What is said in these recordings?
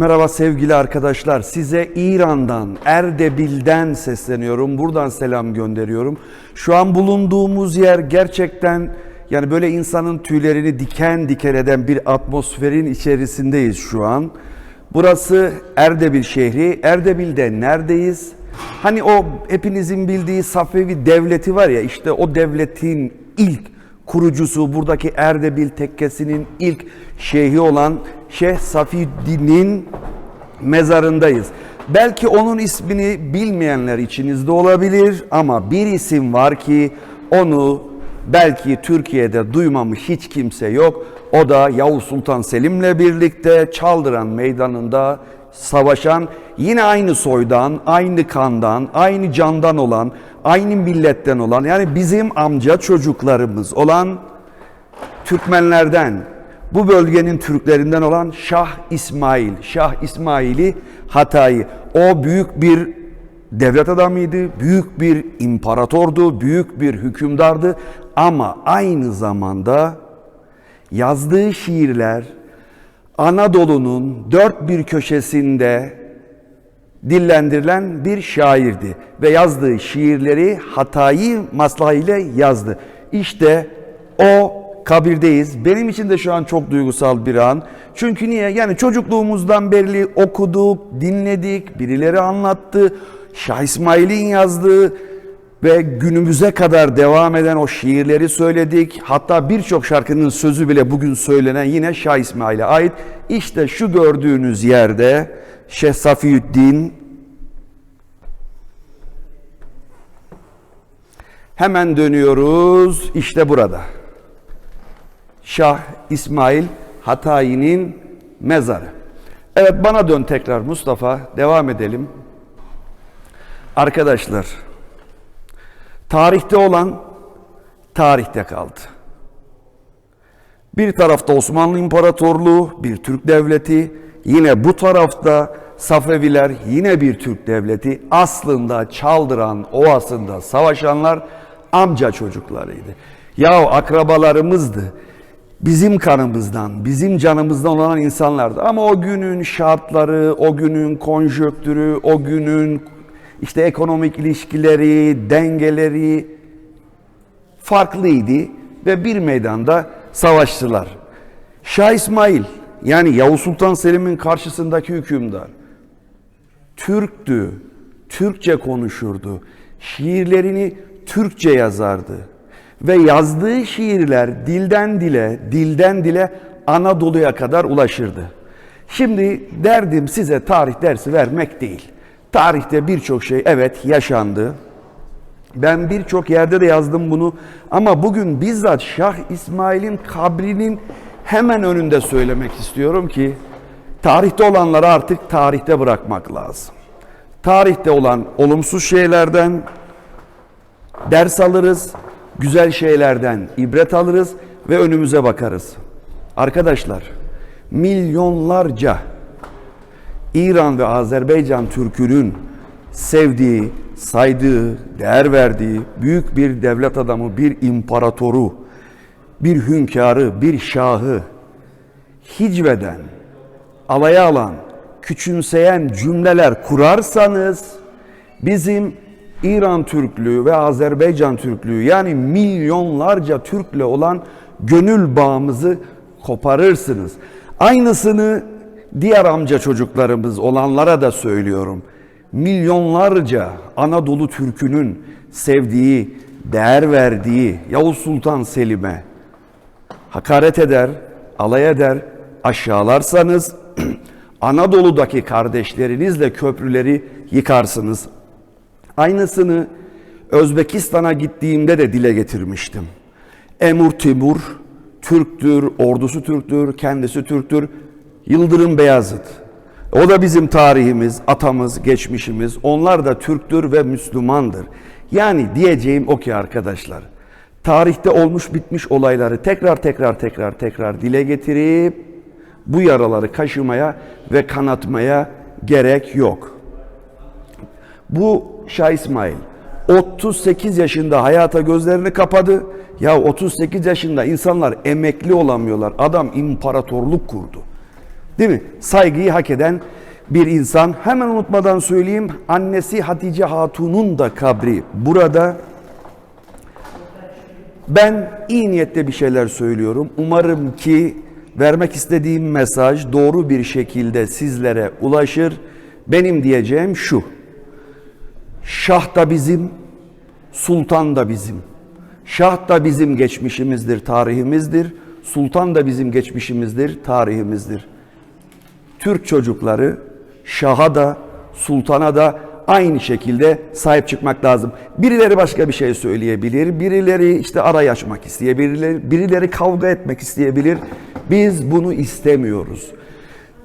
Merhaba sevgili arkadaşlar. Size İran'dan, Erdebil'den sesleniyorum. Buradan selam gönderiyorum. Şu an bulunduğumuz yer gerçekten yani böyle insanın tüylerini diken diken eden bir atmosferin içerisindeyiz şu an. Burası Erdebil şehri. Erdebil'de neredeyiz? Hani o hepinizin bildiği Safevi devleti var ya işte o devletin ilk kurucusu buradaki Erdebil tekkesinin ilk şeyhi olan Şeyh Safiddin'in mezarındayız. Belki onun ismini bilmeyenler içinizde olabilir ama bir isim var ki onu belki Türkiye'de duymamış hiç kimse yok. O da Yavuz Sultan Selim'le birlikte Çaldıran Meydanı'nda savaşan yine aynı soydan, aynı kandan, aynı candan olan, aynı milletten olan yani bizim amca çocuklarımız olan Türkmenlerden, bu bölgenin Türklerinden olan Şah İsmail, Şah İsmail'i Hatay'ı. O büyük bir devlet adamıydı, büyük bir imparatordu, büyük bir hükümdardı ama aynı zamanda yazdığı şiirler Anadolu'nun dört bir köşesinde dillendirilen bir şairdi ve yazdığı şiirleri Hatayi maslahı ile yazdı. İşte o kabirdeyiz. Benim için de şu an çok duygusal bir an. Çünkü niye? Yani çocukluğumuzdan beri okuduk, dinledik, birileri anlattı. Şah İsmail'in yazdığı ve günümüze kadar devam eden o şiirleri söyledik. Hatta birçok şarkının sözü bile bugün söylenen yine Şah İsmail'e ait. İşte şu gördüğünüz yerde Şeyh Safiyüddin hemen dönüyoruz işte burada. Şah İsmail Hatayi'nin mezarı. Evet bana dön tekrar Mustafa. Devam edelim. Arkadaşlar tarihte olan tarihte kaldı. Bir tarafta Osmanlı İmparatorluğu, bir Türk devleti, yine bu tarafta Safeviler, yine bir Türk devleti. Aslında Çaldıran Ovası'nda savaşanlar amca çocuklarıydı. Yahu akrabalarımızdı bizim kanımızdan, bizim canımızdan olan insanlardı. Ama o günün şartları, o günün konjöktürü, o günün işte ekonomik ilişkileri, dengeleri farklıydı ve bir meydanda savaştılar. Şah İsmail yani Yavuz Sultan Selim'in karşısındaki hükümdar Türktü, Türkçe konuşurdu. Şiirlerini Türkçe yazardı ve yazdığı şiirler dilden dile, dilden dile Anadolu'ya kadar ulaşırdı. Şimdi derdim size tarih dersi vermek değil. Tarihte birçok şey evet yaşandı. Ben birçok yerde de yazdım bunu ama bugün bizzat Şah İsmail'in kabrinin hemen önünde söylemek istiyorum ki tarihte olanları artık tarihte bırakmak lazım. Tarihte olan olumsuz şeylerden ders alırız, güzel şeylerden ibret alırız ve önümüze bakarız. Arkadaşlar, milyonlarca İran ve Azerbaycan Türk'ünün sevdiği, saydığı, değer verdiği büyük bir devlet adamı, bir imparatoru, bir hünkârı, bir şahı hicveden, alaya alan, küçümseyen cümleler kurarsanız bizim İran Türklüğü ve Azerbaycan Türklüğü yani milyonlarca Türk'le olan gönül bağımızı koparırsınız. Aynısını diğer amca çocuklarımız olanlara da söylüyorum. Milyonlarca Anadolu Türk'ünün sevdiği, değer verdiği Yavuz Sultan Selim'e hakaret eder, alay eder, aşağılarsanız Anadolu'daki kardeşlerinizle köprüleri yıkarsınız. Aynısını Özbekistan'a gittiğimde de dile getirmiştim. Emur Timur Türktür, ordusu Türktür, kendisi Türktür. Yıldırım Beyazıt. O da bizim tarihimiz, atamız, geçmişimiz. Onlar da Türktür ve Müslümandır. Yani diyeceğim o ki arkadaşlar. Tarihte olmuş bitmiş olayları tekrar tekrar tekrar tekrar dile getirip bu yaraları kaşımaya ve kanatmaya gerek yok. Bu Şah İsmail 38 yaşında hayata gözlerini kapadı. Ya 38 yaşında insanlar emekli olamıyorlar. Adam imparatorluk kurdu. Değil mi? Saygıyı hak eden bir insan. Hemen unutmadan söyleyeyim. Annesi Hatice Hatun'un da kabri burada. Ben iyi niyetle bir şeyler söylüyorum. Umarım ki vermek istediğim mesaj doğru bir şekilde sizlere ulaşır. Benim diyeceğim şu. Şah da bizim, sultan da bizim. Şah da bizim geçmişimizdir, tarihimizdir. Sultan da bizim geçmişimizdir, tarihimizdir. Türk çocukları şaha da sultana da aynı şekilde sahip çıkmak lazım. Birileri başka bir şey söyleyebilir, birileri işte arayı açmak isteyebilir, birileri kavga etmek isteyebilir. Biz bunu istemiyoruz.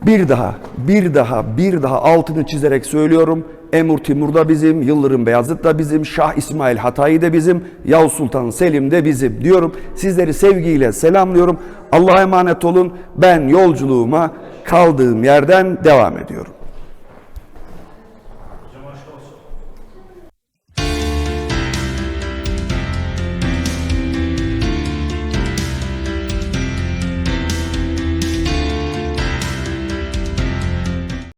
Bir daha, bir daha, bir daha altını çizerek söylüyorum. Emur Timur da bizim, Yıldırım Beyazıt da bizim, Şah İsmail Hatayi de bizim, Yavuz Sultan Selim de bizim diyorum. Sizleri sevgiyle selamlıyorum. Allah'a emanet olun. Ben yolculuğuma kaldığım yerden devam ediyorum.